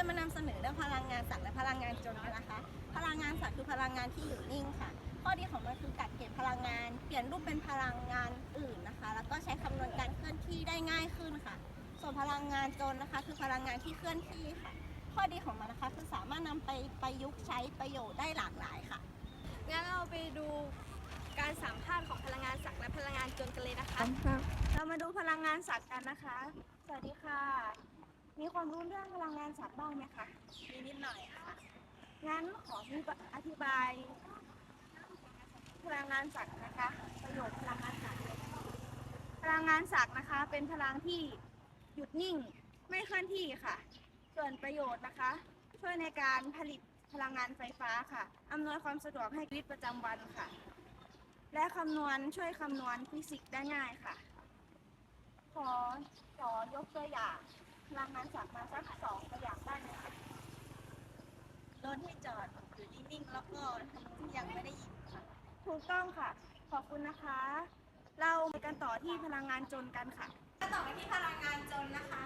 จะมานำเสนอเรื่องพลังงานสัตว์และพลังงานจนกันนะคะ พลังงานสัตว์คือพลังงานที่อยู่นิ่งค่ะ ข้อดีของมันคือกักเก็บพลังงาน เปลี่ยนรูปเป็นพลังงานอื่นนะคะ แล้วก็ใช้คำนวณการเคลื่อนที่ได้ง่ายขึ้นค่ะ ส่วนพลังงานจนนะคะ คือพลังงานที่เคลื่อนที่ค่ะ ข้อดีของมันนะคะคือสามารถนำไปประยุกต์ใช้ประโยชน์ได้หลากหลายค่ะ งั้นเราไปดูการสัมภาษณ์ของพลังงานสักและพลังงานจนกันเลยนะคะ เรามาดูพลังงานสัตว์กันนะคะ สวัสดีค่ะ มีความรู้เรื่องพลังงานสัตว์บ้างไหมคะ มีนิดหน่อยค่ะ งั้นขอมีอธิบาย พลังงานสัตว์นะคะ ประโยชน์พลังงานสัตว์พลังงานสัตว์นะคะ เป็นพลังที่หยุดนิ่งไม่เคลื่อนที่ค่ะ ส่วนประโยชน์นะคะ ช่วยในการผลิตพลังงานไฟฟ้าค่ะ อำนวยความสะดวกให้ชีวิตประจำวันค่ะ และคำนวณช่วยคำนวณฟิสิกส์ได้ง่ายค่ะ ขอขอยกตัวอย่างพ ลังงานสัตว์มาสักสองตัวอย่างได้ไหมคะรถที่จอดอยู่นิ่งๆแล้วก็ถนนที่ยังไม่ได้ยินค่ะ ถูกต้องค่ะ ขอบคุณนะคะ เราไปกันต่อที่พลังงานจนกันค่ะ ต่อไปที่พลังงานจนนะคะ